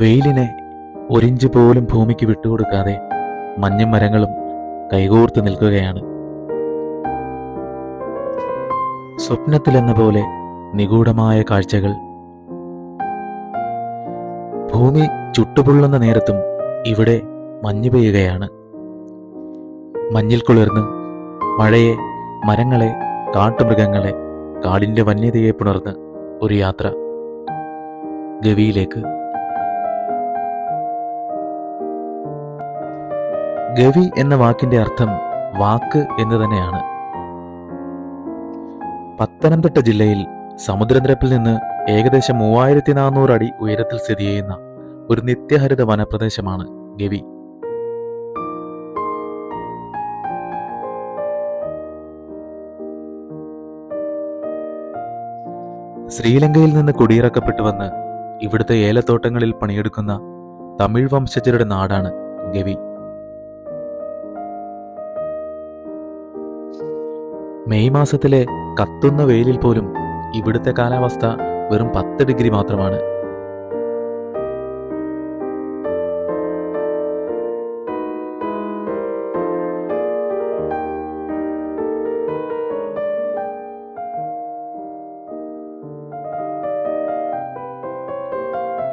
വെയിലിനെ ഒരിഞ്ച് പോലും ഭൂമിക്ക് വിട്ടുകൊടുക്കാതെ മഞ്ഞും മരങ്ങളും കൈകോർത്ത് നിൽക്കുകയാണ്. സ്വപ്നത്തിലെന്ന പോലെ നിഗൂഢമായ കാഴ്ചകൾ. ഭൂമി ചുട്ടുപൊള്ളുന്ന നേരത്തും ഇവിടെ മഞ്ഞു പെയ്യുകയാണ്. മഞ്ഞിൽ കുളിർന്ന് മഴയെ മരങ്ങളെ കാട്ടുമൃഗങ്ങളെ കാടിന്റെ വന്യതയെ പുണർന്ന് ഒരു യാത്ര. ഗവിയിലേക്ക് ഗവി എന്ന വാക്കിന്റെ അർത്ഥം വാക്ക് എന്ന് തന്നെയാണ്. പത്തനംതിട്ട ജില്ലയിൽ സമുദ്രനിരപ്പിൽ നിന്ന് ഏകദേശം മൂവായിരത്തി നാനൂറ് അടി ഉയരത്തിൽ സ്ഥിതി ചെയ്യുന്ന ഒരു നിത്യഹരിത വനപ്രദേശമാണ് ഗവി. ശ്രീലങ്കയിൽ നിന്ന് കുടിയിറക്കപ്പെട്ടു വന്ന് ഇവിടുത്തെ ഏലത്തോട്ടങ്ങളിൽ പണിയെടുക്കുന്ന തമിഴ് വംശജരുടെ നാടാണ് ഗവി. മെയ് മാസത്തിലെ കത്തുന്ന വെയിലിൽ പോലും ഇവിടുത്തെ കാലാവസ്ഥ വെറും പത്ത് ഡിഗ്രി മാത്രമാണ്.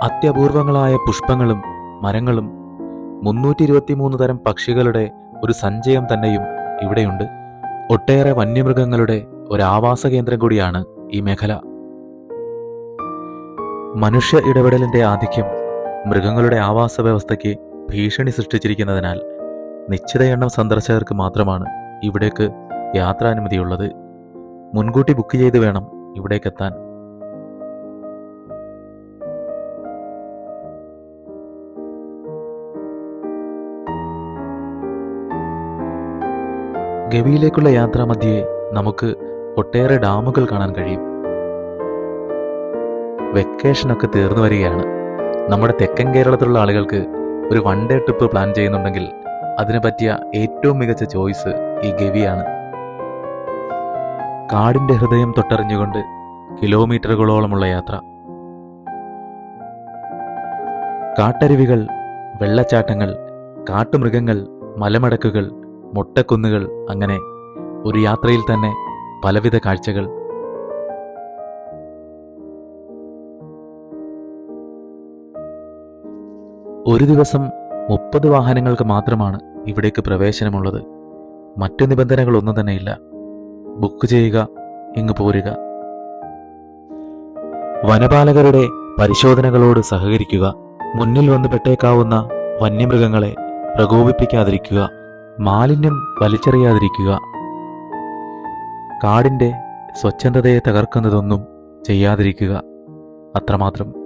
അത്യപൂർവങ്ങളായ പുഷ്പങ്ങളും മരങ്ങളും മുന്നൂറ്റി ഇരുപത്തിമൂന്ന് തരം പക്ഷികളുടെ ഒരു സഞ്ചയം തന്നെയും ഇവിടെയുണ്ട്. ഒട്ടേറെ വന്യമൃഗങ്ങളുടെ ഒരു ആവാസ കേന്ദ്രം കൂടിയാണ് ഈ മേഖല. മനുഷ്യ ഇടപെടലിന്റെ ആധിക്യം മൃഗങ്ങളുടെ ആവാസ വ്യവസ്ഥയ്ക്ക് ഭീഷണി സൃഷ്ടിച്ചിരിക്കുന്നതിനാൽ നിശ്ചിത എണ്ണം സന്ദർശകർക്ക് മാത്രമാണ് ഇവിടേക്ക് യാത്രാനുമതിയുള്ളത്. മുൻകൂട്ടി ബുക്ക് ചെയ്ത് വേണം ഇവിടേക്കെത്താൻ. ഗവിയിലേക്കുള്ള യാത്രാമധ്യേ നമുക്ക് ഒട്ടേറെ ഡാമുകൾ കാണാൻ കഴിയും. വെക്കേഷനൊക്കെ തീർന്നു വരികയാണ്. നമ്മുടെ തെക്കൻ കേരളത്തിലുള്ള ആളുകൾക്ക് ഒരു വൺ ഡേ ട്രിപ്പ് പ്ലാൻ ചെയ്യുന്നുണ്ടെങ്കിൽ അതിന് പറ്റിയ ഏറ്റവും മികച്ച ചോയ്സ് ഈ ഗവിയാണ്. കാടിന്റെ ഹൃദയം തൊട്ടറിഞ്ഞുകൊണ്ട് കിലോമീറ്ററുകളോളമുള്ള യാത്ര. കാട്ടരുവികൾ വെള്ളച്ചാട്ടങ്ങൾ കാട്ടുമൃഗങ്ങൾ മലമടക്കുകൾ മൊട്ടക്കുന്നുകൾ അങ്ങനെ ഒരു യാത്രയിൽ തന്നെ പലവിധ കാഴ്ചകൾ. ഒരു ദിവസം മുപ്പത് വാഹനങ്ങൾക്ക് മാത്രമാണ് ഇവിടേക്ക് പ്രവേശനമുള്ളത്. മറ്റു നിബന്ധനകളൊന്നും തന്നെയില്ല ബുക്ക് ചെയ്യുക ഇങ്ങ് പോരുക. വനപാലകരുടെ പരിശോധനകളോട് സഹകരിക്കുക മുന്നിൽ വന്ന് പെട്ടേക്കാവുന്ന വന്യമൃഗങ്ങളെ പ്രകോപിപ്പിക്കാതിരിക്കുക. മാലിന്യം വലിച്ചെറിയാതിരിക്കുക. കാടിന്റെ സ്വച്ഛന്തതയെ തകർക്കുന്നതൊന്നും ചെയ്യാതിരിക്കുക. അത്രമാത്രം.